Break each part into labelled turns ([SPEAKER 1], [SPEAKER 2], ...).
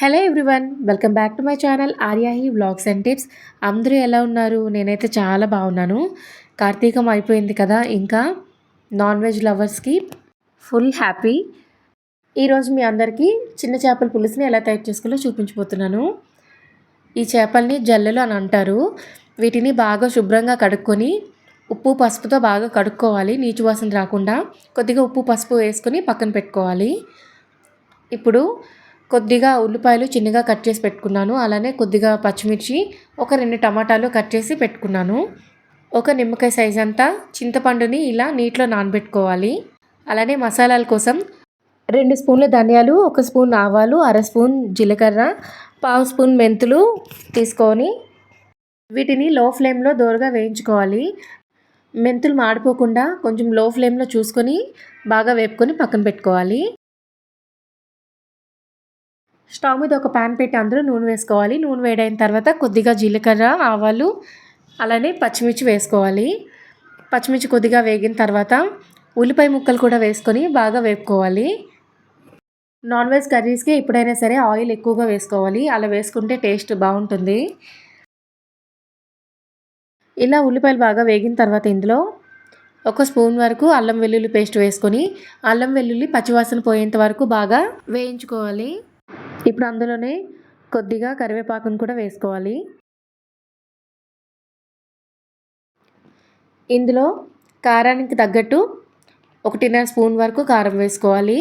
[SPEAKER 1] Hello everyone welcome back to my channel Aryahi vlogs and tips అందరూ ఎలా ఉన్నారు? నేనైతే చాలా బాగున్నాను. కార్తీకం అయిపోయింది కదా ఇంకా నాన్ వెజ్ లవర్స్కి ఫుల్ హ్యాపీ ఈరోజు మీ అందరికీ చిన్న చేపల పులుసుని ఎలా తయారు చేసుకోవాలో చూపించబోతున్నాను. ఈ చేపల్ని జల్లెలు అని అంటారు. వీటిని బాగా శుభ్రంగా కడుక్కొని ఉప్పు పసుపుతో బాగా కడుక్కోవాలి. నీచు వాసన రాకుండా కొద్దిగా ఉప్పు పసుపు వేసుకొని పక్కన పెట్టుకోవాలి. ఇప్పుడు కొద్దిగా ఉల్లిపాయలు చిన్నగా కట్ చేసి పెట్టుకున్నాను. అలానే కొద్దిగా పచ్చిమిర్చి ఒక రెండు టమాటాలు కట్ చేసి పెట్టుకున్నాను. ఒక నిమ్మకాయ సైజ్ అంతా చింతపండుని ఇలా నీటిలో నానబెట్టుకోవాలి. అలానే మసాలాల కోసం రెండు స్పూన్ల ధనియాలు ఒక స్పూన్ ఆవాలు అర స్పూన్ జీలకర్ర పావు స్పూన్ మెంతులు తీసుకొని వీటిని లో ఫ్లేమ్లో దోరగా వేయించుకోవాలి. మెంతులు మాడిపోకుండా కొంచెం లో ఫ్లేమ్లో చూసుకొని బాగా వేపుకొని పక్కన పెట్టుకోవాలి. స్టవ్ మీద ఒక ప్యాన్ పెట్టి అందులో నూనె వేసుకోవాలి. నూనె వేడైన తర్వాత కొద్దిగా జీలకర్ర ఆవాలు అలానే పచ్చిమిర్చి వేసుకోవాలి. పచ్చిమిర్చి కొద్దిగా వేగిన తర్వాత ఉల్లిపాయ ముక్కలు కూడా వేసుకొని బాగా వేపుకోవాలి. నాన్ వెజ్ కర్రీస్కి ఎప్పుడైనా సరే ఆయిల్ ఎక్కువగా వేసుకోవాలి. అలా వేసుకుంటే టేస్ట్ బాగుంటుంది. ఇలా ఉల్లిపాయలు బాగా వేగిన తర్వాత ఇందులో ఒక స్పూన్ వరకు అల్లం వెల్లుల్లి పేస్ట్ వేసుకొని అల్లం వెల్లుల్లి పచ్చివాసన పోయేంత వరకు బాగా వేయించుకోవాలి. ఇప్పుడు అందులోనే కొద్దిగా కరివేపాకును కూడా వేసుకోవాలి. ఇందులో కారానికి తగ్గట్టు ఒకటిన్నర స్పూన్ వరకు కారం వేసుకోవాలి.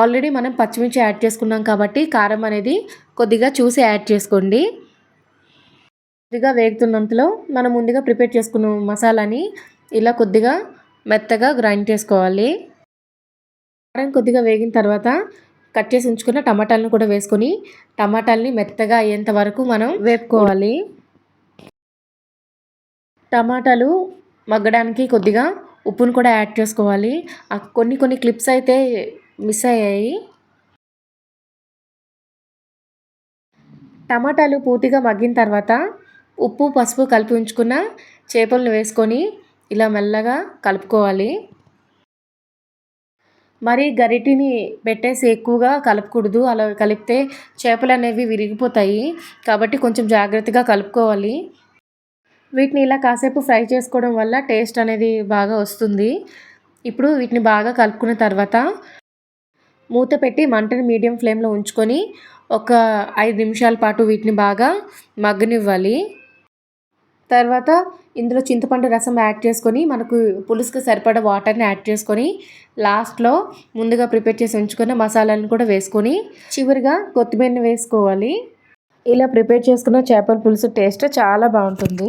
[SPEAKER 1] ఆల్రెడీ మనం పచ్చిమిర్చి యాడ్ చేసుకున్నాం కాబట్టి కారం అనేది కొద్దిగా చూసి యాడ్ చేసుకోండి. కొద్దిగా వేగుతున్నంతలో మనం ముందుగా ప్రిపేర్ చేసుకున్న మసాలాని ఇలా కొద్దిగా మెత్తగా గ్రైండ్ చేసుకోవాలి. కారం కొద్దిగా వేగిన తర్వాత కట్ చేసి ఉంచుకున్న టమాటాలను కూడా వేసుకొని టమాటాలని మెత్తగా అయ్యేంత వరకు మనం వేపుకోవాలి. టమాటాలు మగ్గడానికి కొద్దిగా ఉప్పును కూడా యాడ్ చేసుకోవాలి. కొన్ని కొన్ని క్లిప్స్ అయితే మిస్ అయ్యాయి. టమాటాలు పూర్తిగా మగ్గిన తర్వాత ఉప్పు పసుపు కలిపి ఉంచుకున్న చేపలను వేసుకొని ఇలా మెల్లగా కలుపుకోవాలి. మరి గరిటిని పెట్టేసి ఎక్కువగా కలపకూడదు. అలా కలిపితే చేపలు అనేవి విరిగిపోతాయి. కాబట్టి కొంచెం జాగ్రత్తగా కలుపుకోవాలి. వీటిని ఇలా కాసేపు ఫ్రై చేసుకోవడం వల్ల టేస్ట్ అనేది బాగా వస్తుంది. ఇప్పుడు వీటిని బాగా కలుపుకున్న తర్వాత మూత పెట్టి మంటని మీడియం ఫ్లేమ్లో ఉంచుకొని ఒక ఐదు నిమిషాల పాటు వీటిని బాగా మగ్గనివ్వాలి. తర్వాత ఇందులో చింతపండు రసం యాడ్ చేసుకొని మనకు పులుసుకు సరిపడ వాటర్ని యాడ్ చేసుకొని లాస్ట్లో ముందుగా ప్రిపేర్ చేసి ఉంచుకున్న మసాలాలను కూడా వేసుకొని చివరిగా కొత్తిమీరని వేసుకోవాలి. ఇలా ప్రిపేర్ చేసుకున్న చేపల పులుసు టేస్ట్ చాలా బాగుంటుంది.